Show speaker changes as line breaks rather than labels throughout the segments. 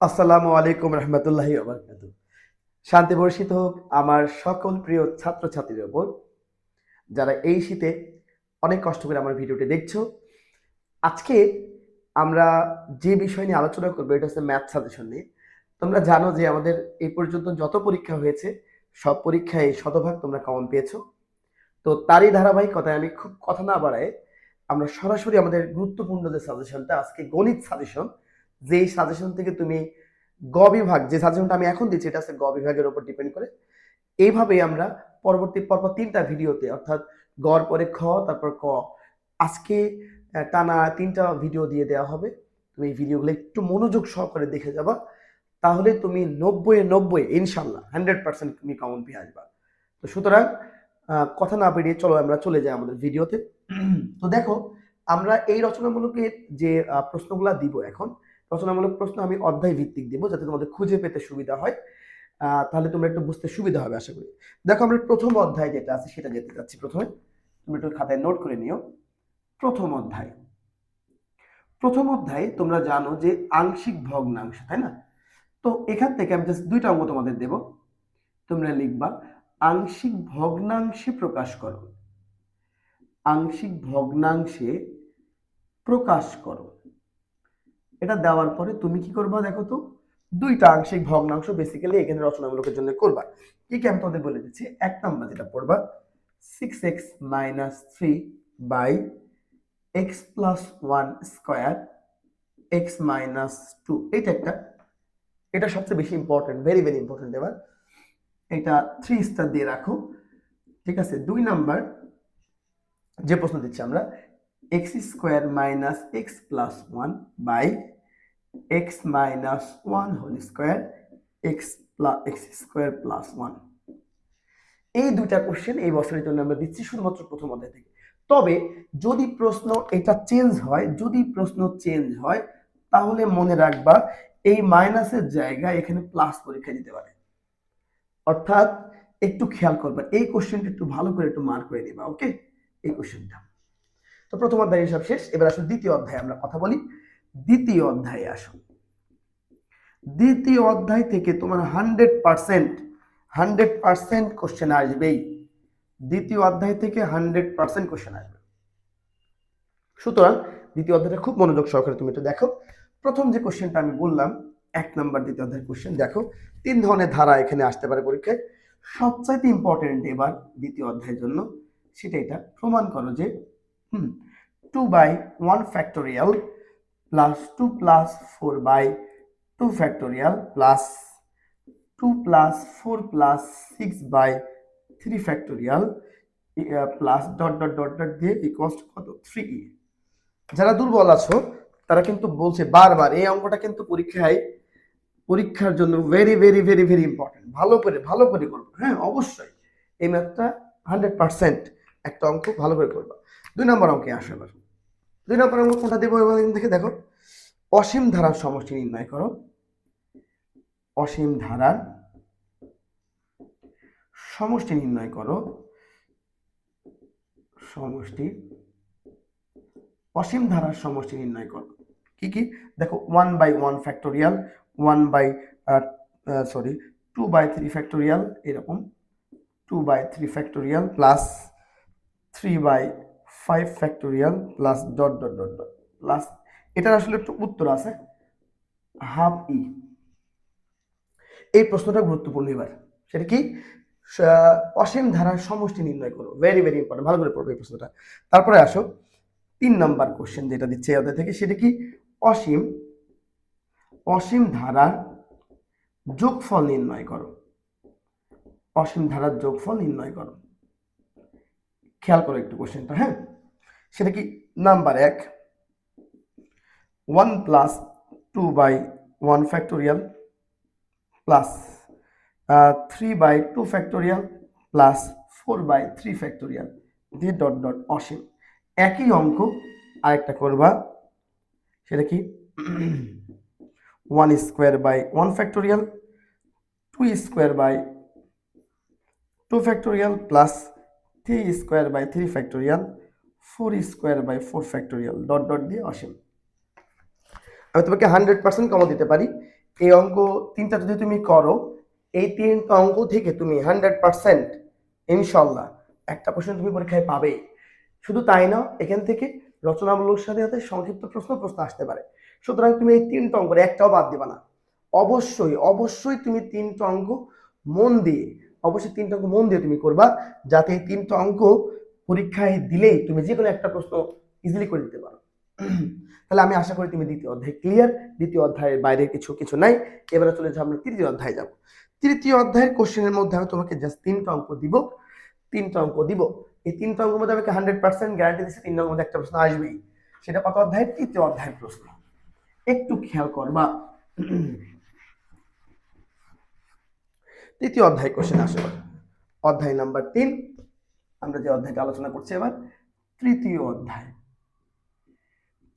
আসসালামু আলাইকুম রহমতুল্লাহি শান্তি বর্ষিত হোক আমার সকল প্রিয় ছাত্রছাত্রীর ওপর। যারা এই শীতে অনেক কষ্ট করে আমার ভিডিওটি দেখছ, আজকে আমরা যে বিষয় নিয়ে আলোচনা করব, এটা হচ্ছে ম্যাথ সাজেশন নিয়ে। তোমরা জানো যে আমাদের এই পর্যন্ত যত পরীক্ষা হয়েছে, সব পরীক্ষায় শতভাগ তোমরা কমন পেয়েছ। তো তারই ধারাবাহিকতায় আমি খুব কথা না বাড়ায় আমরা সরাসরি আমাদের গুরুত্বপূর্ণ যে সাজেশনটা আজকে গণিত সাজেশন যেই সাজেশন থেকে তুমি গ বিভাগ, যে সাজেশনটা আমি এখন দিচ্ছি, এটা আছে গ বিভাগের উপর ডিপেন্ড করে। এইভাবেই আমরা পরবর্তী পরপর তিনটা ভিডিওতে অর্থাৎ গড় পরে খ, তারপর ক। আজকে টানা তিনটা ভিডিও দিয়ে দেওয়া হবে। তুমি এই ভিডিওগুলো একটু মনোযোগ সহকারে দেখে যাবা। তাহলে তুমি নব্বই নব্বই ইনশাল্লাহ হান্ড্রেড পার্সেন্ট তুমি কমন পেয়ে আসবা। তো সুতরাং কথা না বেরিয়ে চলো, আমরা চলে যাই আমাদের ভিডিওতে তো দেখো, আমরা এই রচনামূলকের যে প্রশ্নগুলা দিব এখন রচনামূলক প্রশ্ন আমি অধ্যায় ভিত্তিক দেবো যাতে তোমাদের খুঁজে পেতে সুবিধা হয়। তাহলে তোমরা একটু বুঝতে সুবিধা হবে আশা করি। দেখো, আমরা প্রথম অধ্যায় যেটা আছে সেটা যেতে যাচ্ছি প্রথমে। তুমি একটু খাতায় নোট করে নিও। প্রথম অধ্যায়। প্রথম অধ্যায়ে তোমরা জানো যে আংশিক ভগ্নাংশ, তাই না? তো এখান থেকে আমি জাস্ট দুইটা অঙ্গ তোমাদের দেব। তোমরা লিখবা, আংশিক ভগ্নাংশে প্রকাশ করো। আংশিক ভগ্নাংশে প্রকাশ করো। এটা দেওয়ার পরে তুমি কি করবা দেখো তো? দুইটা আংশিক ভগ্নাংশ বেসিক্যালি এখানে রচনামূলকের জন্য করবা। কি কি আমি তোমাদের বলে দিচ্ছি? এক নাম্বার যেটা পড়বা six x minus three by x plus one square x minus two এটা একটা, এটা সবচেয়ে বেশি ইম্পর্টেন্ট ভেরি ভেরি ইম্পর্টেন্ট এবার। এটা থ্রি স্টার দিয়ে রাখো, ঠিক আছে? দুই নাম্বার যে প্রশ্ন দিচ্ছি আমরা x square minus x plus one by x minus one whole square x plus x square plus one এই দুইটা কোশ্চেন এই বছরের জন্য আমরা দিচ্ছি শুধুমাত্র প্রথম অধ্যায় থেকে। তবে যদি প্রশ্ন এটা চেঞ্জ হয়, যদি প্রশ্ন চেঞ্জ হয়, তাহলে মনে রাখবা এই মাইনাসের জায়গায় এখানে প্লাস পরীক্ষা দিতে পারে। অর্থাৎ একটু খেয়াল করবা, এই কোশ্চেনটা একটু ভালো করে একটু মার্ক করে দিবা ওকে এই কোশ্চেনটা তো প্রথম অধ্যায় সব শেষ। এবার আসুন দ্বিতীয় অধ্যায়ে আমরা কথা বলি। দ্বিতীয় অধ্যায়ে আসুন। দ্বিতীয় অধ্যায় থেকে তোমার hundred percent hundred percent question আসবেই। দ্বিতীয় অধ্যায় থেকে হান্ড্রেড পার্সেন্ট কোশ্চেন আসবে। সুতরাং দ্বিতীয় অধ্যায়টা খুব মনোযোগ সহকারে তুমি একটু দেখো। প্রথম যে কোশ্চেনটা আমি বললাম, এক নম্বর দ্বিতীয় অধ্যায়ের কোশ্চেন দেখো, তিন ধরনের ধারা এখানে আসতে পারে পরীক্ষায়। সবচাইতে ইম্পর্টেন্ট এবার দ্বিতীয় অধ্যায়ের জন্য, সেটা এটা। প্রমাণ করো যে হুম two by one factorial plus two plus four by two factorial plus two plus four plus six by three factorial plus dot dot dot dot দিয়ে ইকোয়াস কত? থ্রি ই যারা দুর্বল আছো, তারা কিন্তু বলছে বারবার, এই অঙ্কটা কিন্তু পরীক্ষায়, পরীক্ষার জন্য very very very very important ভালো করে ভালো করে করব। হ্যাঁ অবশ্যই। এই ম্যাথটা হান্ড্রেড পার্সেন্ট একটা অঙ্ক ভালো করে করবা। দুই নম্বর অঙ্কে আসো এবার। দুই নম্বর অঙ্ক কোনটা দেবো এবার থেকে দেখো। অসীম ধারার সমষ্টি নির্ণয় করো। অসীম ধারার সমষ্টি নির্ণয় করো। সমষ্টি, অসীম ধারার সমষ্টি নির্ণয় করো। কি কি? দেখো one by one factorial one by sorry two by three factorial এরকম। Two by three factorial plus three by five factorial plus dot dot dot dot plus এটার আসলে একটু উত্তর আছে। হাফ ই এই প্রশ্নটা গুরুত্বপূর্ণ এবার। সেটা কি? অসীম ধারার সমষ্টি নির্ণয় করো। ভেরি ভেরি ইম্পর্টেন্ট ভালো করে পড়বে এই প্রশ্নটা। তারপরে আসো। তিন নাম্বার কোশ্চেন যেটা দিচ্ছে অধ্যায় থেকে, সেটা কি? অসীম অসীম ধারার যোগফল নির্ণয় করো। অসীম ধারার যোগফল নির্ণয় করো। খেয়াল করো একটু কোশ্চেনটা হ্যাঁ? সেটা কি নাম্বার এক? One plus two by one factorial plus three by two factorial plus four by three factorial. দিয়ে ডট ডট অসীম। একই অঙ্ক আরেকটা করবা, সেটা কি? One square by one factorial, two square by two factorial plus three square by three factorial four square by four factorial dot dot দিয়ে অসীম আমি তোমাকে হান্ড্রেড পার্সেন্ট কমন দিতে পারি। এই অঙ্ক তিনটা যদি তুমি করো, এই তিনটা অঙ্ক থেকে তুমি হান্ড্রেড পার্সেন্ট ইনশাল্লাহ একটা প্রশ্ন তুমি পরীক্ষায় পাবে। শুধু তাই না, এখান থেকে রচনামূলক সাথে সাথে সংক্ষিপ্ত প্রশ্ন প্রশ্ন আসতে পারে। সুতরাং তুমি এই তিনটা অঙ্কের একটাও বাদ দেবা না। অবশ্যই অবশ্যই তুমি তিনটা অঙ্ক মন দিয়ে, অবশ্যই তিনটা অঙ্ক মন দিয়ে তুমি করবা, যাতে এই তিনটা অঙ্ক পরীক্ষায় দিলেই তুমি যে কোনো একটা প্রশ্ন ইজিলি করে দিতে পারো। তাহলে আমি আশা করি তুমি দ্বিতীয় অধ্যায় ক্লিয়ার দ্বিতীয় অধ্যায়ের বাইরে কিছু কিছু নাই। এবারে চলে যাব আমরা তৃতীয় অধ্যায় যাব। তৃতীয় অধ্যায়ের কোশ্চেনের মধ্যে আমি তোমাকে জাস্ট তিনটা অঙ্ক দিব। তিনটা অঙ্ক দিব। এই তিনটা অঙ্কের মধ্যে আমাকে হান্ড্রেড পার্সেন্ট গ্যারান্টি দিচ্ছি তিনটা অঙ্কের মধ্যে একটা প্রশ্ন আসবেই। সেটা কত অধ্যায়ের? তৃতীয় অধ্যায়ের প্রশ্ন। একটু খেয়াল করবা। তৃতীয় অধ্যায় কোশ্চেন আসে। এবার। অধ্যায় নাম্বার তিন। আমরা যে অধ্যায়টা আলোচনা করছি এবার, তৃতীয় অধ্যায়।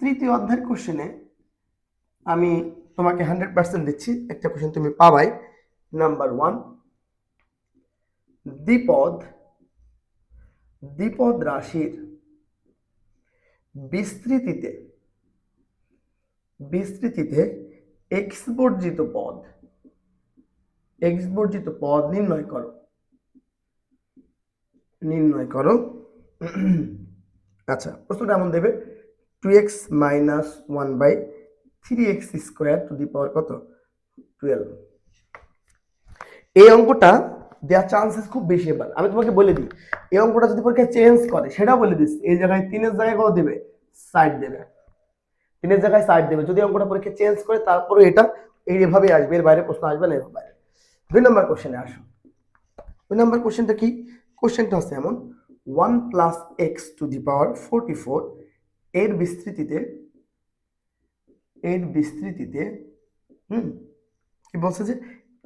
তৃতীয় অধ্যায়ের কোশ্চেনে আমি তোমাকে হান্ড্রেড পার্সেন্ট দিচ্ছি, একটা কোশ্চেন তুমি পাবাই। নাম্বার ওয়ান দ্বিপদ দ্বিপদ রাশির বিস্তৃতিতে বিস্তৃতিতে এক্স বর্জিত পদ এক্স বর্জিত পদ নির্ণয় করো। নির্ণয় করো। আচ্ছা প্রশ্নটা এমন দেবে two x minus one by three x square to the power কত? টুয়েলভ এই অঙ্কটা দেওয়ার চান্সেস খুব বেশি এবার। আমি তোমাকে বলে দিই, এই অঙ্কটা যদি পরীক্ষা চেঞ্জ করে, সেটাও বলে দিস, এই জায়গায় তিনের জায়গায় কত দেবে? সাইড দেবে। তিনের জায়গায় সাইড দেবে। যদি অঙ্কটা পরীক্ষা চেঞ্জ করে তারপরে এটা এইভাবে আসবে, এর বাইরে প্রশ্ন আসবে না, এর বাইরে। দুই নম্বর কোশ্চেনে আসো। দুই নম্বর কোশ্চেনটা কি? কোশ্চেনটা আছে এমন। One plus x to the power forty four, এর বিস্তৃতিতে এর বিস্তৃতিতে, হুম, কি বলছে যে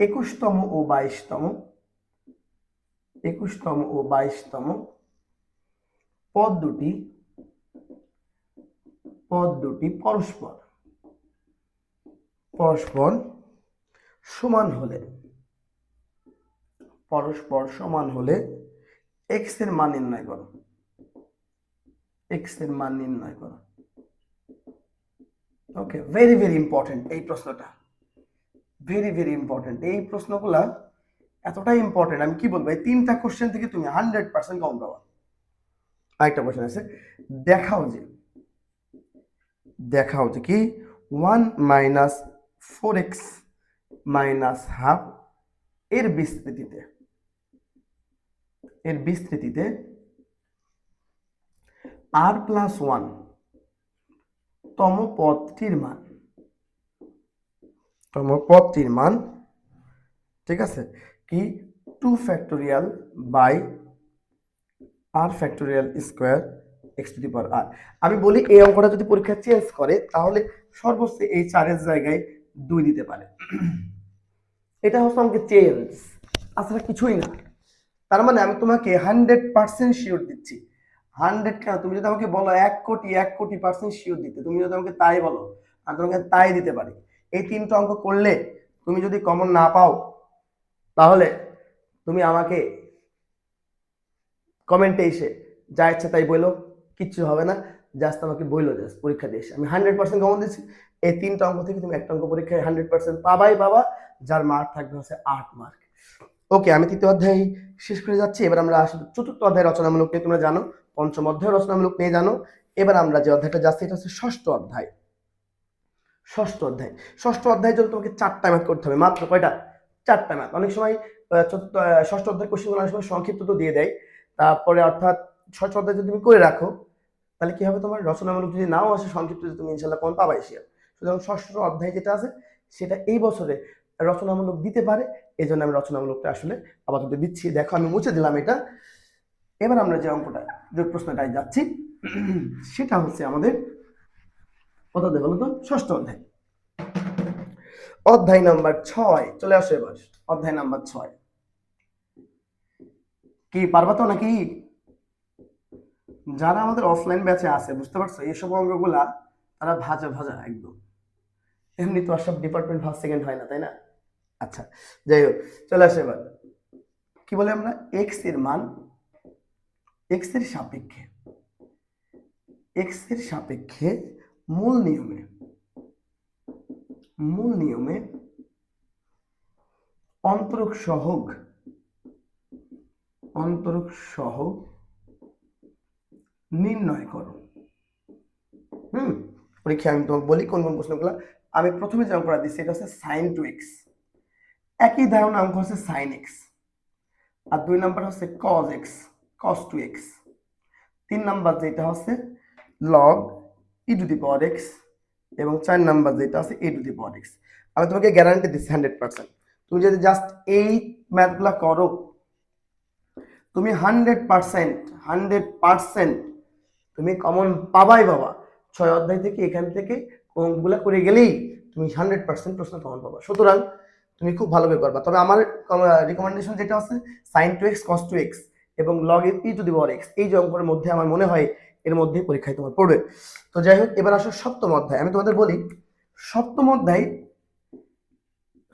একুশতম ও বাইশতম, একুশতম ও বাইশতম পদ দুটি পদ দুটি পরস্পর পরস্পর সমান হলে, পরস্পর সমান হলে এক্সের মান নির্ণয় করো। এক্সের মান নির্ণয় করো। ওকে ভেরি ভেরি ইম্পর্টেন্ট এই প্রশ্নটা। ভেরি ভেরি ইম্পর্টেন্ট এই প্রশ্নগুলা এতটাই ইম্পর্টেন্ট আমি কি বলব, এই তিনটা কোশ্চেন থেকে তুমি হান্ড্রেড পার্সেন্ট কম পাবা। আরেকটা কোশ্চেন আছে, দেখাও যে দেখাও যে কি one minus four x minus half এর বিস্তৃতিতে। এর বিস্তৃতিতে আর প্লাস ওয়ান তম পদটির মান। তম পদটির মান, ঠিক আছে? কি? Two factorial by r factorial square x to the power r আমি বলি এই অঙ্কটা যদি পরীক্ষা চেঞ্জ করে, তাহলে সর্বোচ্চ এই চারের জায়গায় দুই দিতে পারে। এটা হচ্ছে আমাকে চেঞ্জ আসলে কিছুই না। তার মানে আমি তোমাকে হান্ড্রেড পার্সেন্ট শিওর দিচ্ছি। হান্ড্রেড কেন? তুমি যদি আমাকে বলো এক কোটি এক কোটি পার্সেন্ট শিওর দিতে, তুমি যদি আমাকে তাই বলো, আমি তোমাকে তাই দিতে পারি। এই তিনটা অঙ্ক করলে তুমি যদি কমন না পাও, তাহলে তুমি আমাকে কমেন্টে এসে যা ইচ্ছা তাই বলো, কিচ্ছু হবে না জাস্ট আমাকে বইলো জাস্ট পরীক্ষা দিয়ে আমি হান্ড্রেড পার্সেন্ট কমন দিচ্ছি। এই তিনটা অঙ্ক থেকে তুমি একটা অঙ্ক পরীক্ষায় হান্ড্রেড পার্সেন্ট পাবাই পাবা যার মার্ক থাকবে হচ্ছে আট মার্ক ওকে, আমি তৃতীয় অধ্যায় শেষ করে যাচ্ছি। এবার আমরা চতুর্থ অধ্যায় রচনামূলক নিয়ে তোমরা জানো, পঞ্চম অধ্যায় রচনামূলক নিয়ে জানো। এবার আমরা যে অধ্যায়টা যাচ্ছি, এটা হচ্ছে ষষ্ঠ অধ্যায়। ষষ্ঠ অধ্যায়। ষষ্ঠ অধ্যায়ের জন্য তোমাকে চারটা ম্যাথ করতে হবে, মাত্র কয়টা? চারটা ম্যাথ অনেক সময় চতুর্থ ষষ্ঠ অধ্যায় কোশ্চেনগুলো অনেক সময় সংক্ষিপ্ত তো দিয়ে দেয়। তারপরে অর্থাৎ ষষ্ঠ অধ্যায় যদি তুমি করে রাখো, তাহলে কি হবে তোমার? রচনামূলক যদি নাও আসে, সংক্ষিপ্ত যদি তুমি ইনশাল্লাহ কোন পাবাই সে সুতরাং ষষ্ঠ অধ্যায় যেটা আছে, সেটা এই বছরে রচনামূলক দিতে পারে এই জন্য আমি রচনামূলকটা আসলে আপাতত দিচ্ছি। দেখো, আমি মুছে দিলাম এটা। এবার আমরা যে অঙ্কটা, যে প্রশ্নটায় যাচ্ছি, সেটা হচ্ছে আমাদের অধ্যায় বলো তো, ষষ্ঠ অধ্যায়। অধ্যায় নাম্বার ছয়, চলে আসো এবার, অধ্যায় নাম্বার ছয়। কি পারবা তো নাকি? যারা আমাদের অফলাইন ব্যাচে আছে, বুঝতে পারছ? এইসব অঙ্কগুলা তারা ভাজা ভাজা একদম। এমনি তো আর সব ডিপার্টমেন্ট ফার্স্ট সেকেন্ড হয় না, তাই না? আচ্ছা যাই হোক, চলে আসে এবার। কি বলে আমরা? এক্সের মান এক্সের সাপেক্ষে এক্সের সাপেক্ষে মূল নিয়মে মূল নিয়মে অন্তরক সহগ অন্তরক সহগ নির্ণয় করো। হুম? পরীক্ষা আমি তোমাকে বলি কোন কোন প্রশ্নগুলো। আমি প্রথমে যে করা দিচ্ছি এটা হচ্ছে সাইন টু এক্স একই ধারণা অঙ্ক হচ্ছে সাইন এক্স আর দুই নাম্বার হচ্ছে cos x cos two x তিন নাম্বার যেটা হচ্ছে log e to the power x এবং চার নাম্বার যেটা আছে এ টু দি পাওয়ার এক্স আমি তোমাকে গ্যারান্টি দিচ্ছি হান্ড্রেড পার্সেন্ট তুমি যদি জাস্ট এই ম্যাথগুলো করো, তুমি হান্ড্রেড পার্সেন্ট হান্ড্রেড পার্সেন্ট তুমি কমন পাবাই বাবা। ছয় অধ্যায় থেকে এখান থেকে অঙ্কগুলো করে গেলেই তুমি হান্ড্রেড পার্সেন্ট প্রশ্ন কমন পাবা। সুতরাং তুমি খুব ভালোভাবে করবা তবে আমার রিকমেন্ডেশন যেটা আছে sine two x cos two x এবং log e to the power x এই যে অঙ্কের মধ্যে আমার মনে হয় এর মধ্যে পরীক্ষায় তোমার পড়বে। তো যাই হোক, এবার আসো সপ্তম অধ্যায়। আমি তোমাদের বলি, সপ্তম অধ্যায়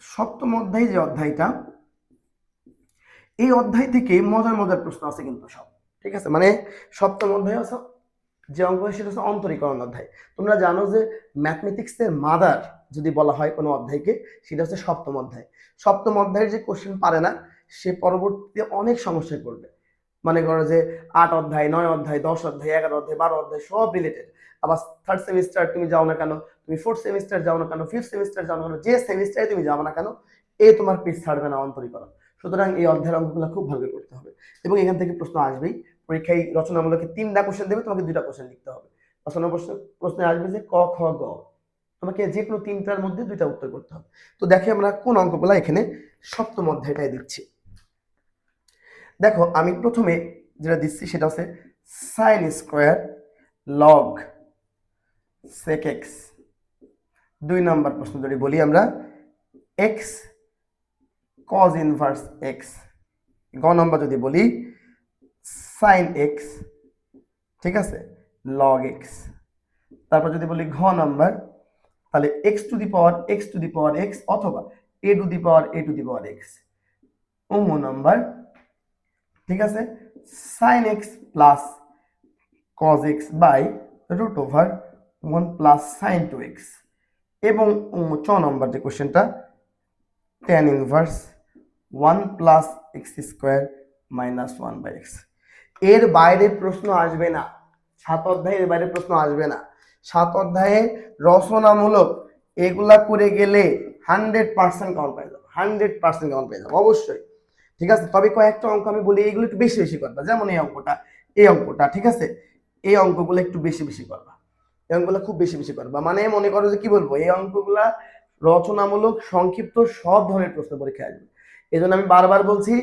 সপ্তম অধ্যায় যে অধ্যায়টা, এই অধ্যায় থেকে মজার মজার প্রশ্ন আছে কিন্তু সব। ঠিক আছে? মানে সপ্তম অধ্যায় আছে যে অঙ্ক সেটা হচ্ছে অন্তরীকরণ অধ্যায়। তোমরা জানো যে ম্যাথমেটিক্সের মাদার যদি বলা হয় কোনো অধ্যায়কে, সেটা হচ্ছে সপ্তম অধ্যায়। সপ্তম অধ্যায়ের যে কোশ্চেন পারে না, সে পরবর্তীতে অনেক সমস্যায় পড়বে। মনে করো যে আট অধ্যায়, নয় অধ্যায়, দশ অধ্যায়, এগারো অধ্যায়, বারো অধ্যায়, সব রিলেটেড আবার থার্ড সেমিস্টার তুমি যাও না কেন, তুমি ফোর্থ সেমিস্টার যাও না কেন ফিফথ সেমিস্টার যাও না কেন, যে সেমিস্টারে তুমি যাও না কেন, এ তোমার পিস ছাড়বে না অন্তরীকরণ। সুতরাং এই অধ্যায়ের অঙ্কগুলো খুব ভালো করে করতে হবে। এবং এখান থেকে প্রশ্ন আসবেই পরীক্ষায় রচনামূলকে তিনটা কোশ্চেন দেবে, তোমাকে দুইটা কোশ্চেন লিখতে হবে। রচনা প্রশ্ন, প্রশ্নে আসবে যে ক, খ, গ। তোমাকে যে কোনো তিনটার মধ্যে দুইটা উত্তর করতে হবে। তো দেখে আমরা কোন অঙ্কগুলো এখানে সপ্তম অধ্যায়টায় দিচ্ছি দেখো, আমি প্রথমে যেটা দিচ্ছি সেটা হচ্ছে sine square log sec x দুই নাম্বার প্রশ্ন যদি বলি আমরা এক্স কজ ইনভার্স এক্স গ নম্বর যদি বলি সাইন এক্স ঠিক আছে? লগ এক্স তারপর যদি বলি ঘ নাম্বার, তাহলে x to the power x to the power x অথবা a to the power a to the power x ওমো number, ঠিক আছে? Sine x plus cos x by root over one plus sine two x এবং চ number যে কোশ্চেনটা tan inverse one plus x square minus one by x এর বাইরে প্রশ্ন আসবে না। সাত অধ্যায়ের বাইরে প্রশ্ন আসবে না। সাত অধ্যায়ে রচনামূলক এগুলা করে গেলে হান্ড্রেড পার্সেন্ট কাউন্ট পেয়ে যাব। হান্ড্রেড পার্সেন্ট কাউন্ট পেয়ে যাব, অবশ্যই। ঠিক আছে? তবে কয়েকটা অঙ্ক আমি বলি, এগুলো একটু বেশি বেশি করবা। যেমন এই অঙ্কটা এই অঙ্কটা, ঠিক আছে? এই অঙ্কগুলো একটু বেশি বেশি করবা। এই অঙ্কগুলো খুব বেশি বেশি করবা। মানে মনে করো যে কি বলব, এই অঙ্কগুলা রচনামূলক, সংক্ষিপ্ত, সব ধরনের প্রশ্ন পরীক্ষায় আসবে। এই জন্য আমি বারবার বলছি,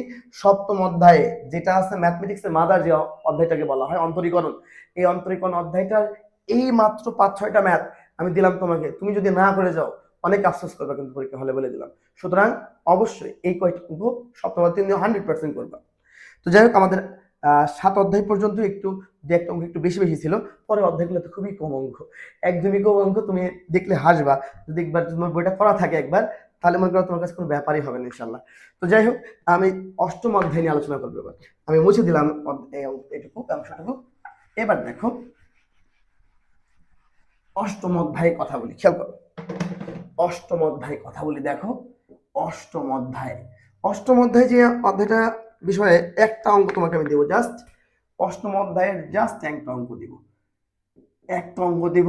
সপ্তম অধ্যায়ে যেটা আছে ম্যাথমেটিক্সের মাদার যে অধ্যায়টাকে বলা হয়, অন্তরীকরণ। এই অন্তরীকরণ অধ্যায়টার এই মাত্র পাঁচ, ছয়টা ম্যাথ আমি দিলাম তোমাকে। তুমি যদি না করে যাও, অনেক আফসোস করবে কিন্তু পরীক্ষা হলে বলে দিলাম। সুতরাং অবশ্যই এই কয়েকটা অঙ্ক সপ্তম অধ্যায় হান্ড্রেড পার্সেন্ট করবা। তো যাই হোক, আমাদের সাত অধ্যায় পর্যন্ত একটু যে একটা অঙ্ক একটু বেশি বেশি ছিল। পরের অধ্যায়গুলোতে খুবই কম অঙ্ক। একদমই কম অঙ্ক, তুমি দেখলে হাসবা। যদি একবার তোমার বইটা করা থাকে একবার তাহলে মনে করো তোমার কাছে কোনো ব্যাপারই হবে না ইনশাল্লাহ তো যাই হোক, আমি অষ্টম অধ্যায় নিয়ে আলোচনা করব এবার। আমি মুছে দিলাম এটুকু অংশটুকু। এবার দেখো, অষ্টম অধ্যায়ে কথা বলি, খেয়াল করো। অষ্টম অধ্যায় কথা বলি, দেখো, অষ্টম অধ্যায়। অষ্টম অধ্যায় যে অধ্যায়টা বিষয়ে একটা অঙ্ক তোমাকে আমি দেবো জাস্ট, অষ্টম অধ্যায়ের জাস্ট একটা অঙ্ক দিব। একটা অঙ্ক দিব,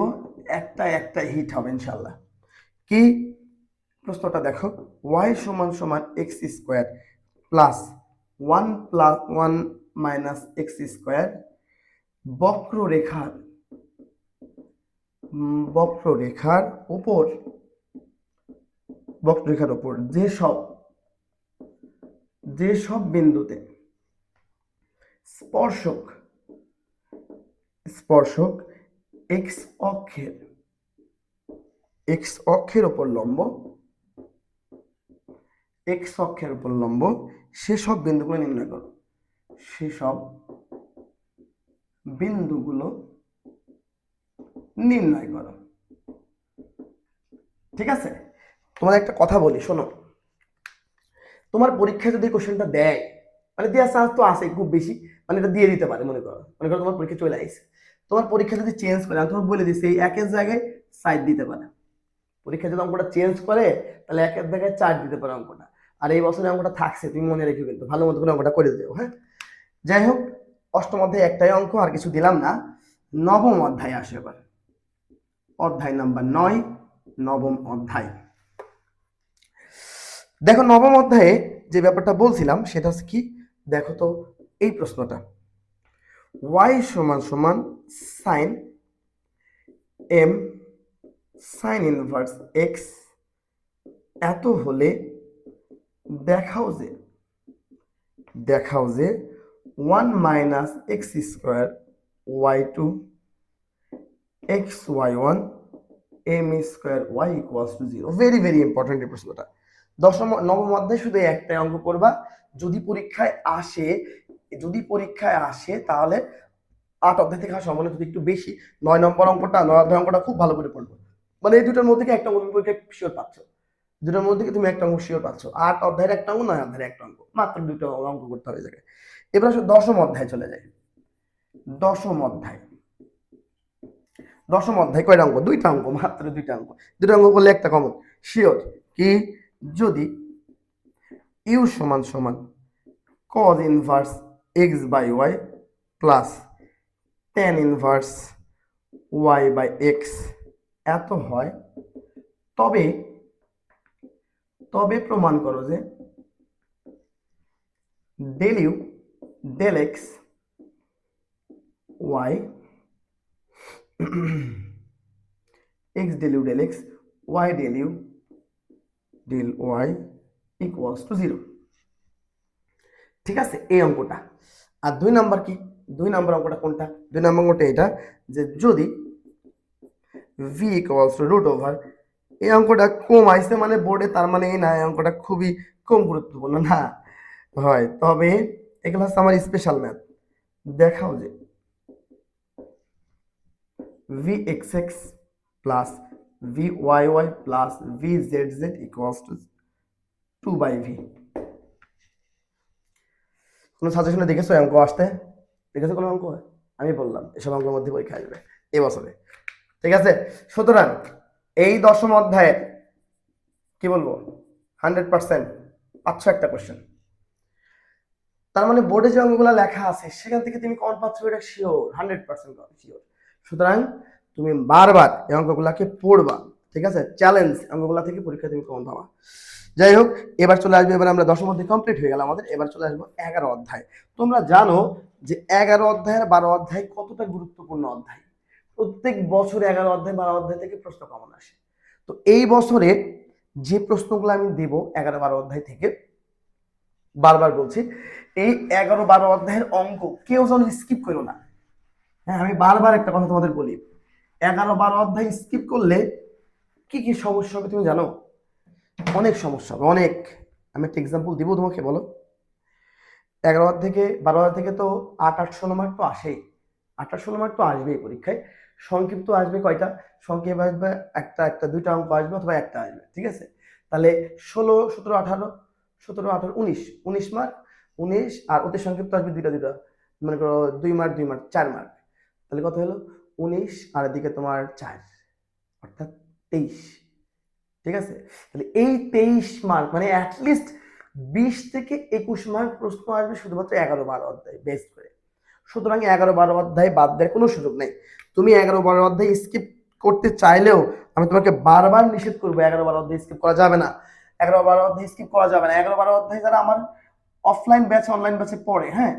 একটা একটা হিট হবে ইনশাল্লাহ কি? প্রশ্নটা দেখো। ওয়াই সমান সমান x square plus one plus one minus x square বক্ররেখার বক্ররেখার উপর বক্ররেখার উপর যেসব যেসব বিন্দুতে স্পর্শক স্পর্শক এক্স অক্ষের এক্স অক্ষের উপর লম্ব এক্স অক্ষের উপর লম্ব, সেসব বিন্দুগুলো নির্ণয় করো। সেসব বিন্দুগুলো নির্ণয় করো। ঠিক আছে? তোমার একটা কথা বলি, শোনো। তোমার পরীক্ষায় যদি কোশ্চেনটা দেয় মানে দেওয়ার চান্স তো আছে খুব বেশি মানে এটা দিয়ে দিতে পারে, মনে করো। মনে করো তোমার পরীক্ষা চলে আসছে। তোমার পরীক্ষা যদি চেঞ্জ করে, আমি তোমাকে বলে দিচ্ছি, এই একের জায়গায় সাইড দিতে পারে। পরীক্ষা যদি অঙ্কটা চেঞ্জ করে, তাহলে একের জায়গায় চার দিতে পারে অঙ্কটা। আর এই বছরে অঙ্কটা থাকছে, তুমি মনে রেখো কিন্তু ভালো মতো করে অঙ্কটা করে দেবো হ্যাঁ? যাই হোক, অষ্টম অধ্যায়ে একটাই অঙ্ক, আর কিছু দিলাম না। নবম অধ্যায় আসে এবার। অধ্যায় নাম্বার নয়, নবম অধ্যায়। দেখো, নবম অধ্যায়ে যে ব্যাপারটা বলছিলাম, সেটা হচ্ছে কি? দেখো তো এই প্রশ্নটা। ওয়াই সমান সমান sine m sine inverse x এত হলে দেখাও যে দেখাও যে one minus x square y two x y one m square y equals to zero very very important এই প্রশ্নটা। দশম, নবম অধ্যায় শুধু একটাই অঙ্ক করবা। যদি পরীক্ষায় আসে, যদি পরীক্ষায় আসে, তাহলে আট অধ্যায় থেকে আসা সম্ভাবনা যদি একটু বেশি, নয় নম্বর অঙ্কটা, নয় অধ্যায় অঙ্কটা খুব ভালো করে পড়ব। মানে এই দুটোর মধ্যে একটা অঙ্ক পরীক্ষায় শিওর পাচ্ছ? দুটোর মধ্যে তুমি একটা অঙ্ক শিওর পাচ্ছ? আট অধ্যায়ের একটা অঙ্ক, নয় অধ্যায়ের একটা অঙ্ক? মাত্র দুটো অঙ্ক করতে হবে জায়গায়। এবার আসলে দশম অধ্যায় চলে যায় দশম অধ্যায়। দশম অধ্যায় কয়টা অঙ্ক? দুইটা অঙ্ক, মাত্র দুইটা অঙ্ক। দুটো অঙ্ক করলে একটা কমন শিওর কি? যদি ইউ সমান সমান cos inverse x by y plus tan inverse y by x এত হয়, তবে তবে প্রমাণ করো যে del u del x y x del u del x y del u del y equals to zero ঠিক আছে, এই অঙ্কটা। আর দুই নাম্বার কি? দুই নাম্বার অঙ্কটা কোনটা? দুই নাম্বার অঙ্কটা এটা যে যদি v equals to root over এই অঙ্কটা কম আইসে মানে বোর্ডে তার মানে এই না, এই অঙ্কটা খুবই কম গুরুত্বপূর্ণ, না? হয়, তবে এগুলো হচ্ছে আমার স্পেশাল ম্যাথ দেখাও যে। V x x plus v y y plus v z z equals to two by v কোনো সাজেশনে দেখেছ অঙ্ক আসতে? দেখেছ কোনো অঙ্ক? আমি বললাম, এসব অঙ্কের মধ্যে পরীক্ষা আসবে এই বছরে ঠিক আছে? সুতরাং এই দশম অধ্যায়ের কি বলব? হান্ড্রেড পার্সেন্ট পাঁচশো একটা কোশ্চেন তার মানে বোর্ডে যে অঙ্কগুলো লেখা আছে, সেখান থেকে তুমি কমন পাচ্ছ এটা শিওর হান্ড্রেড পার্সেন্ট শিওর সুতরাং তুমি বারবার এই অঙ্কগুলাকে পড়বা, ঠিক আছে? চ্যালেঞ্জ অঙ্কগুলা থেকে পরীক্ষা তুমি কমন পাবা? যাই হোক, এবার চলে আসবে, এবার আমরা দশম অধ্যায় কমপ্লিট হয়ে গেল আমাদের, এবার চলে আসব এগারো অধ্যায়। তোমরা জানো যে এগারো অধ্যায় আর বারো অধ্যায় কতটা গুরুত্বপূর্ণ অধ্যায়? প্রত্যেক বছর এগারো অধ্যায়, বারো অধ্যায় থেকে প্রশ্ন কমন আসে। তো এই বছরে যে প্রশ্নগুলো আমি দেব এগারো, বারো অধ্যায় থেকে, বারবার বলছি, এই এগারো, বারো অধ্যায়ের অঙ্ক কেউ যেন স্কিপ করো না। হ্যাঁ আমি বারবার একটা কথা তোমাদের বলি, এগারো, বারো অধ্যায় স্কিপ করলে কি কি সমস্যা হবে তুমি জানো? অনেক সমস্যা হবে, অনেক। আমি একটা এক্সাম্পল দিব তোমাকে, বলো। এগারো থেকে, বারো থেকে তো আট আট, ষোলো মার্ক তো আসেই। আট আট, ষোলো মার্ক তো আসবেই পরীক্ষায়। সংক্ষিপ্ত আসবে কয়টা? সংক্ষেপ আসবে একটা একটা, দুইটা অঙ্ক আসবে অথবা একটা আসবে, ঠিক আছে? তাহলে ষোলো, সতেরো, আঠারো সতেরো, আঠারো, উনিশ উনিশ মার্ক উনিশ আর অতি সংক্ষিপ্ত আসবে দুইটা দুইটা, মনে করো দুই মার্ক দুই মার্ক চার মার্ক তাহলে কত হলো? উনিশ আর এদিকে তোমার চার, অর্থাৎ তেইশ, ঠিক আছে? তাহলে এই তেইশ মার্ক মানে অ্যাটলিস্ট বিশ থেকে একুশ মার্ক প্রশ্ন আসবে শুধুমাত্র এগারো বারো অধ্যায় বেস করে। সুতরাং এগারো বারো অধ্যায় বাদ দেওয়ার কোনো সুযোগ নেই। তুমি এগারো বারো অধ্যায় স্কিপ করতে চাইলেও আমি তোমাকে বারবার নিষেধ করব, এগারো বারো অধ্যায় স্কিপ করা যাবে না। এগারো বারো অধ্যায় স্কিপ করা যাবে না। এগারো বারো অধ্যায় যারা আমার অফলাইন ব্যাচ অনলাইন ব্যাচে পড়ে হ্যাঁ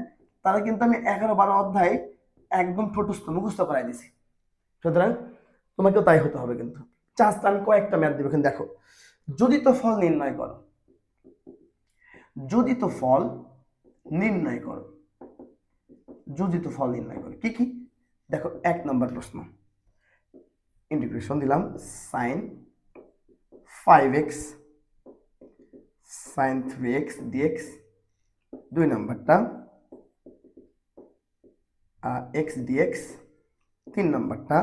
তারা কিন্তু আমি এগারো বারো অধ্যায় একদম ঠোঁটস্থ, মুখস্থ করাই দিছি। সুতরাং তোমাকেও তাই হতে হবে কিন্তু। জাস্ট আমি কয়েকটা ম্যাথ দেবো এখানে, দেখো। যদি তো ফল নির্ণয় করো, যদি তো ফল নির্ণয় করো যদি তো ফল নির্ণয় করো। কি কি? দেখো, এক নম্বর প্রশ্ন। ইন্টিগ্রেশন দিলাম sine five x sine three x dx দুই নম্বরটা এক্স ডিএক্স তিন নম্বরটা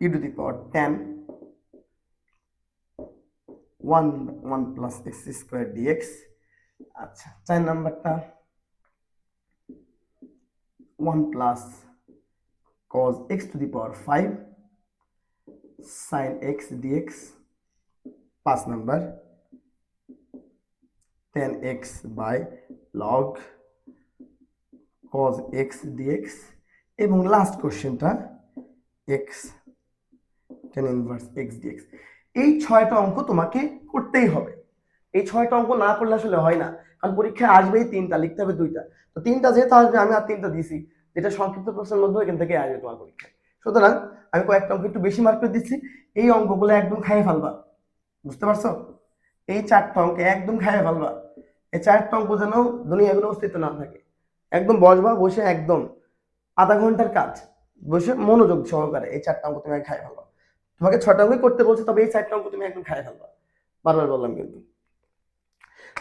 e to the power 10 1 1 plus x square dx আচ্ছা চার নাম্বারটা 1 plus cos x to the power 5 sin x dx পাঁচ number tan x by log cos x dx এবং last কোশ্চেনটা x tan inverse x dx এই ছয়টা অঙ্ক তোমাকে করতেই হবে। এই ছয়টা অঙ্ক না করলে আসলে হয় না। কারণ পরীক্ষায় আসবেই তিনটা, লিখতে হবে দুইটা। তো তিনটা যেহেতু আসবে, আমি আর তিনটা দিছি। যেটা সংক্ষিপ্ত প্রশ্নের মধ্যে এখান থেকে আসবে তোমার পরীক্ষায়। সুতরাং আমি কয়েকটা অঙ্ক একটু বেশি মার্ক করে দিচ্ছি। এই অঙ্কগুলো একদম খাইয়ে ফেলবা। বুঝতে পারছ? এই চারটা অঙ্ক একদম খাইয়ে ফেলবা। এই চারটা অঙ্ক যেন দুনিয়াগুলো অস্তিত্ব না থাকে। একদম বসবা, বসে একদম আধা ঘণ্টার কাজ। বসে মনোযোগ সহকারে এই চারটা অঙ্ক তুমি খাইয়ে ফেলবা। তোমাকে ছটা অঙ্কই করতে বলছে, তবে এই চারটা অঙ্ক তুমি একদম খাইয়ে ফেলবা। বারবার বললাম কিন্তু।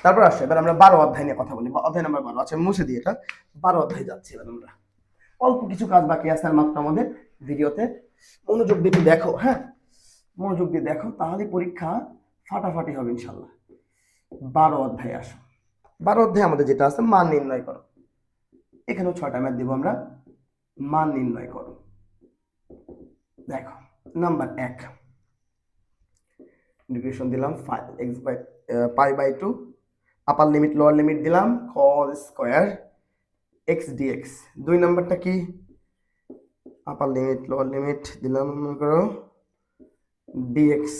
তারপর আসছে এবার আমরা বারো অধ্যায় নিয়ে কথা বলি। অধ্যায় নাম্বার বারো আছে মুছে দিয়ে এটা। বারো অধ্যায় যাচ্ছি এবার আমরা। অল্প কিছু কাজ বাকি আছে আর মাত্র আমাদের ভিডিওতে। মনোযোগ দিয়ে দেখো হ্যাঁ? মনোযোগ দিয়ে দেখো, তাহলে পরীক্ষা ফাটাফাটি হবে ইনশাল্লাহ বারো অধ্যায় আসো। বারো অধ্যায় আমাদের যেটা আছে, মান নির্ণয় করো। এখানেও ছয়টা ম্যাথ দিব আমরা। মান নির্ণয় করো। দেখো, নাম্বার এক। ইন্টিগ্রেশন দিলাম five x by pi by two upper limit lower limit দিলাম কল স্কোয়ার এক্স ডিএক্স দুই নাম্বারটা কি? আপার লিমিট লোয়ার লিমিট দিলাম, মনে করো dx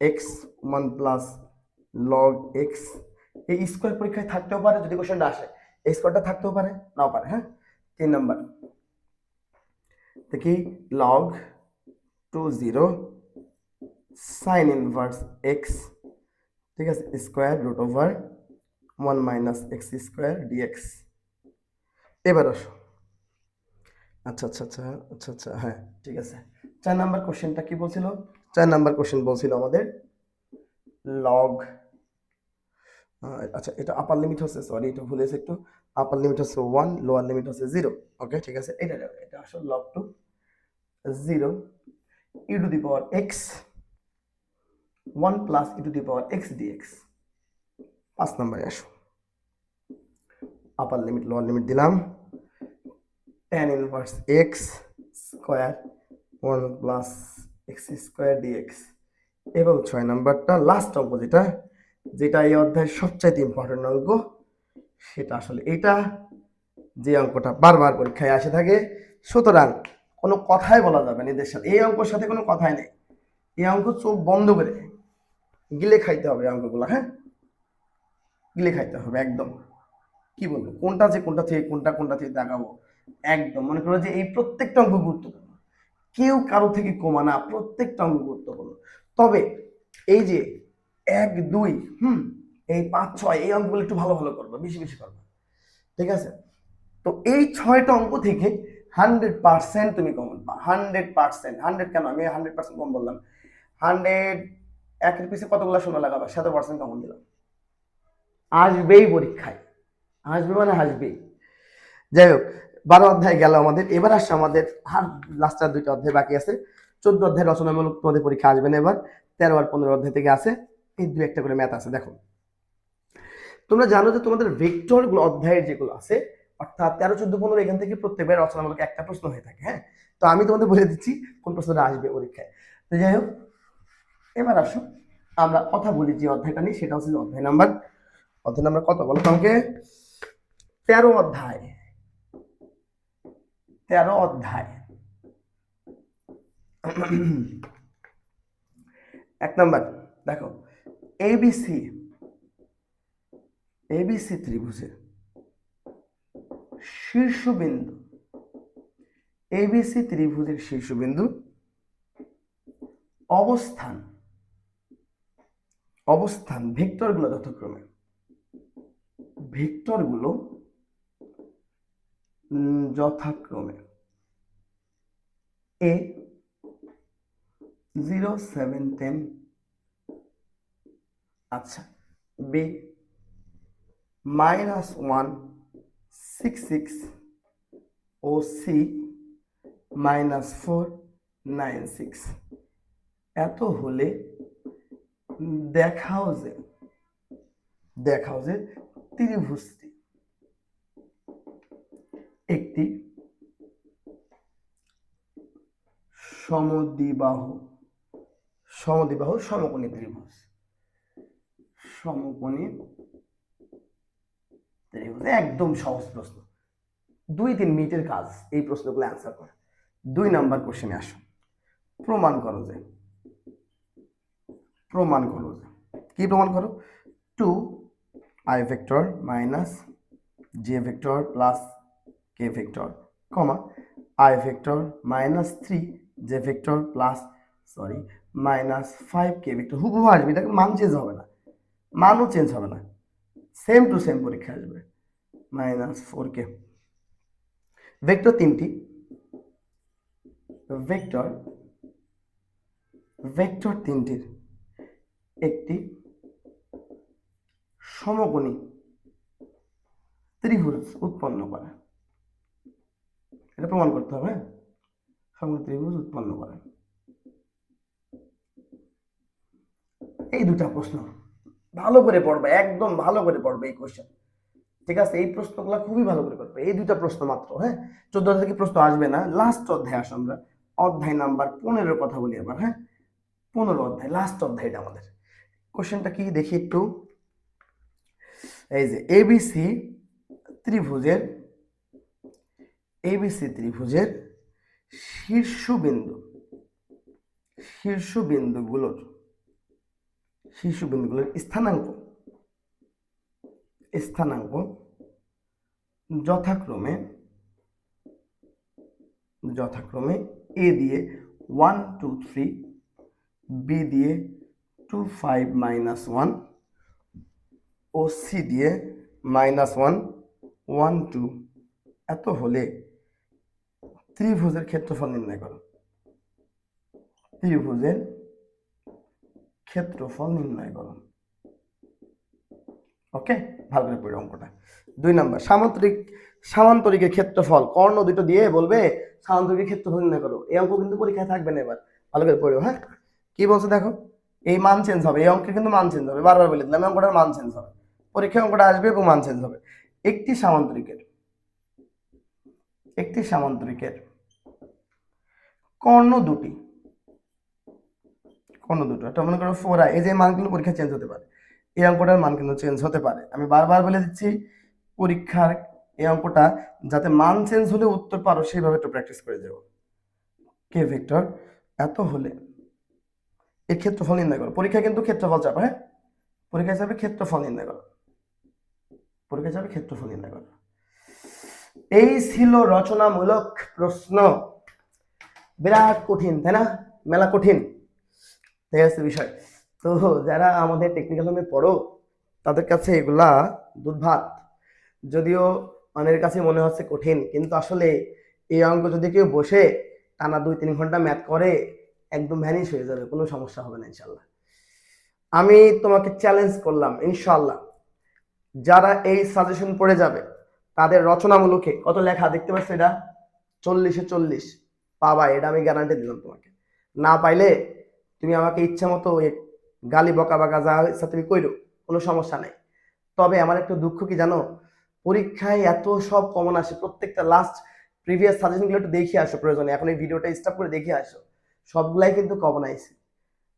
x one plus log x এই স্কোয়ার পরীক্ষায় থাকতেও পারে, যদি কোশ্চেনটা আসে, এই স্কোয়ারটা থাকতেও পারে, নাও পারে হ্যাঁ? তিন নাম্বার, দেখি log to zero sine inverse x ঠিক আছে square root over one minus x square dx এবার আসো। আচ্ছা আচ্ছা আচ্ছা আচ্ছা আচ্ছা হ্যাঁ ঠিক আছে। চার নাম্বার কোশ্চেনটা কি বলছিল? চার নাম্বার কোশ্চেন বলছিল আমাদের লগ আচ্ছা এটা আপার লিমিট হচ্ছে সরি এটা ভুলে একটু। আপার লিমিট হচ্ছে ওয়ান লোয়ার লিমিট হচ্ছে জিরো ওকে ঠিক আছে? এটা এটা আসলে log to zero e to the power x one plus e to the power x dx পাঁচ নম্বরে আসো। আপার লিমিট লোয়ার লিমিট দিলাম। Tan inverse x square one plus x square dx এবং ছয় নম্বরটা লাস্ট অঙ্ক যেটা যেটা এই অধ্যায়ের সবচাইতে ইম্পর্টেন্ট অঙ্ক, সেটা আসলে এটা যে অঙ্কটা বারবার পরীক্ষায় আসে থাকে, সুতরাং কোনো কথাই বলা যাবে না এদের সাথে এই অঙ্কের সাথে কোনো কথাই নেই। এই অঙ্ক চোখ বন্ধ করে গিলে খাইতে হবে অঙ্কগুলো হ্যাঁ? গিলে খাইতে হবে, একদম। কি বলব? কোনটা যে কোনটা থেকে কোনটা কোনটা থেকে দেখাবো একদম। মনে করো যে এই প্রত্যেকটা অঙ্ক গুরুত্বপূর্ণ। কেউ কারও থেকে কমা না, প্রত্যেকটা অঙ্ক গুরুত্বপূর্ণ। তবে এই যে এক, দুই, হুম, এই পাঁচ, ছয়, এই অঙ্কগুলো একটু ভালো ভালো করবে, বেশি বেশি করবে। ঠিক আছে? তো এই ছয়টা অঙ্ক থেকে হান্ড্রেড পার্সেন্ট তুমি কমন পা হান্ড্রেড পার্সেন্ট। হান্ড্রেড কেন? আমি হান্ড্রেড পার্সেন্ট কম বললাম। হান্ড্রেড একের পিছে কতগুলো সময় লাগাবে? সাত পার্সেন্ট কমন দিলাম। আসবেই পরীক্ষায়। আসবে মানে আসবেই। যাই হোক, বারো অধ্যায় গেল আমাদের। এবার আসছে আমাদের আর লাস্টার দুইটা অধ্যায় বাকি আছে। চোদ্দ অধ্যায় রচনামূলক তোমাদের পরীক্ষা আসবে না এবার। তেরো আর পনেরো অধ্যায় থেকে আছে। এই দু একটা করে ম্যাথ আছে, দেখো। তোমরা জানো যে তোমাদের ভেক্টরগুলো অধ্যায়ের যেগুলো আছে, অর্থাৎ তেরো, চোদ্দ, পনেরো, এখান থেকে প্রত্যেকবার রচনামূলক একটা প্রশ্ন হয়ে থাকে হ্যাঁ? তো আমি তোমাদের বলে দিচ্ছি কোন প্রশ্নটা আসবে পরীক্ষায়। তো যাই হোক এবার আসো আমরা কথা বলি যে অধ্যায়টা নিয়ে, সেটা হচ্ছে অধ্যায় নাম্বার অধ্যায় নাম্বার কত বলো তো আমাকে? তেরো অধ্যায়। তেরো অধ্যায়। এক নাম্বার, দেখো এবিসি এবিসি ত্রিভুজের শীর্ষবিন্দু এবিসি ত্রিভুজের শীর্ষবিন্দু অবস্থান অবস্থান ভেক্টরগুলো যথাক্রমে। ভেক্টরগুলো যথাক্রমে এ জিরো সেভেন টেন আচ্ছা B minus one six six O C minus four nine six এত হলে দেখাও যে দেখাও যে ত্রিভুজটি। একটি সমদ্বিবাহু সমদ্বিবাহু সমকোণী ত্রিভুজ। সমকোণী ত্রিভুজ, একদম সহজ প্রশ্ন। দুই তিন মিনিটের কাজ, এই প্রশ্নগুলো অ্যান্সার করা। দুই নাম্বার কোশ্চেনে আসো। প্রমাণ করো যে প্রমাণ করো কি প্রমাণ করো? Two i vector minus j vector plus k vector comma i vector minus three j vector plus sorry minus five k vector হুবহু আসবে এটা মান চেঞ্জ হবে না। মানও চেঞ্জ হবে না। সেম টু সেম পরীক্ষা আসবে। মাইনাস ফোর কে ভেক্টর তিনটি। ভেক্টর ভেক্টর তিনটির। একটি সমকোণী ত্রিভুজ উৎপন্ন করে। এটা প্রমাণ করতে হবে হ্যাঁ? সমকোণী ত্রিভুজ উৎপন্ন করে। এই দুটা প্রশ্ন ভালো করে পড়বে, একদম ভালো করে পড়বে এই কোশ্চেন ঠিক আছে? এই প্রশ্নগুলো খুবই ভালো করে পড়বে। এই দুটা প্রশ্ন মাত্র হ্যাঁ? চোদ্দ থেকে প্রশ্ন আসবে না। লাস্ট অধ্যায় আসো আমরা। অধ্যায় নাম্বার পনেরোর কথা বলি আবার হ্যাঁ? পনেরো অধ্যায় লাস্ট অধ্যায়টা আমাদের। কোশ্চেনটা কি দেখি একটু? এই যে এবিসি ত্রিভুজের এবিসি ত্রিভুজের শীর্ষবিন্দু শীর্ষবিন্দুগুলোর শীর্ষবিন্দুগুলোর স্থানাঙ্ক স্থানাঙ্ক যথাক্রমে যথাক্রমে এ দিয়ে ওয়ান টু থ্রি বি দিয়ে two five minus one O C দিয়ে মাইনাস ওয়ান ওয়ান টু। এত হলে ত্রিভুজের ক্ষেত্রফল নির্ণয় করো। ত্রিভুজের ক্ষেত্রফল নির্ণয় করো। ওকে? ভালো করে পড়ি অঙ্কটা। দুই নাম্বার, সামান্তরিক, সামান্তরিকের ক্ষেত্রফল, কর্ণ দুটো দিয়ে বলবে সামান্তরিকের ক্ষেত্রফল নির্ণয় করো। এই অঙ্ক কিন্তু পরীক্ষায় থাকবে না এবার। ভালো করে পড়ো হ্যাঁ? কি বলছে দেখো? এই মান চেঞ্জ হবে, এই অঙ্কের কিন্তু মান চেঞ্জ হবে, বারবার বলে দিলাম অঙ্কটার মান চেঞ্জ হবে। পরীক্ষায় অঙ্কটা আসবে এবং মান চেঞ্জ হবে। একটি সামান্তরিকের একটি সামান্তরিকের কর্ণ দুটি, কর্ণ দুটো, একটা মনে করো ফোর আই এই যে মান কিন্তু পরীক্ষা চেঞ্জ হতে পারে, এই অঙ্কটার মান কিন্তু চেঞ্জ হতে পারে। আমি বারবার বলে দিচ্ছি, পরীক্ষার এই অঙ্কটা যাতে মান চেঞ্জ হলে উত্তর পারো, সেইভাবে একটু প্র্যাকটিস করে যাও। কে ভেক্টর এত হলে এর ক্ষেত্রফল নির্ণয় করো। পরীক্ষায় কিন্তু ক্ষেত্রফল চাপে হ্যাঁ? পরীক্ষা হিসাবে ক্ষেত্রফল নির্ণয় করো। পরীক্ষা হিসাবে ক্ষেত্রফল নির্ণয় করো। এই ছিল রচনামূলক প্রশ্ন। বিরাট কঠিন, তাই না? মেলা কঠিন। এই হচ্ছে বিষয়। তো যারা আমাদের টেকনিক্যাল রুমে পড়ো, তাদের কাছে এগুলা দুধ ভাত যদিও অনেকের কাছে মনে হচ্ছে কঠিন, কিন্তু আসলে এই অঙ্ক যদি কেউ বসে টানা দুই তিন ঘণ্টা ম্যাথ করে একদম ভ্যানিশ হয়ে যাবে, কোনো সমস্যা হবে না ইনশাল্লাহ আমি তোমাকে চ্যালেঞ্জ করলাম ইনশাল্লাহ যারা এই সাজেশন পড়ে যাবে, তাদের রচনামূলকে, কত লেখা দেখতে পাচ্ছ এটা? চল্লিশে চল্লিশ। পাবা এটা আমি গ্যারান্টি দিলাম তোমাকে। না পাইলে তুমি আমাকে ইচ্ছা মতো গালি বকা বাকা যা ইচ্ছা তুমি কইরো, কোনো সমস্যা নেই। তবে আমার একটু দুঃখ কি জানো? পরীক্ষায় এত সব কমন আসে, প্রত্যেকটা লাস্ট প্রিভিয়াস সাজেশনগুলো একটু দেখে আসো প্রয়োজনে। এখন এই ভিডিওটা স্টপ করে দেখে আসো। সবগুলাই কিন্তু কমন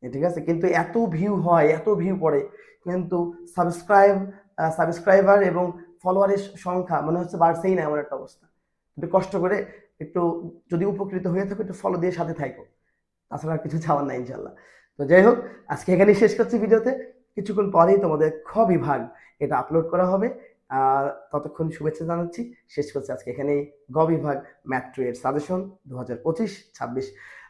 ঠিক আছে? কিন্তু এত ভিউ হয়, এত ভিউ পড়ে, কিন্তু সাবস্ক্রাইব সাবস্ক্রাইবার এবং ফলোয়ারের সংখ্যা মনে হচ্ছে বাড়ছেই না এমন একটা অবস্থা। একটু কষ্ট করে একটু যদি উপকৃত হয়ে থাকো, একটু ফলো দিয়ে সাথে থাকো। তাছাড়া কিছু চাওয়ার নাই ইনশাল্লাহ তো যাই হোক, আজকে এখানেই শেষ করছি ভিডিওতে। কিছুক্ষণ পরেই তোমাদের খ বিভাগ এটা আপলোড করা হবে। আর ততক্ষণ শুভেচ্ছা জানাচ্ছি। শেষ করছি আজকে এখানেই গ বিভাগ ম্যাট্রো এর সাজেশন দু হাজার পঁচিশ ছাব্বিশ।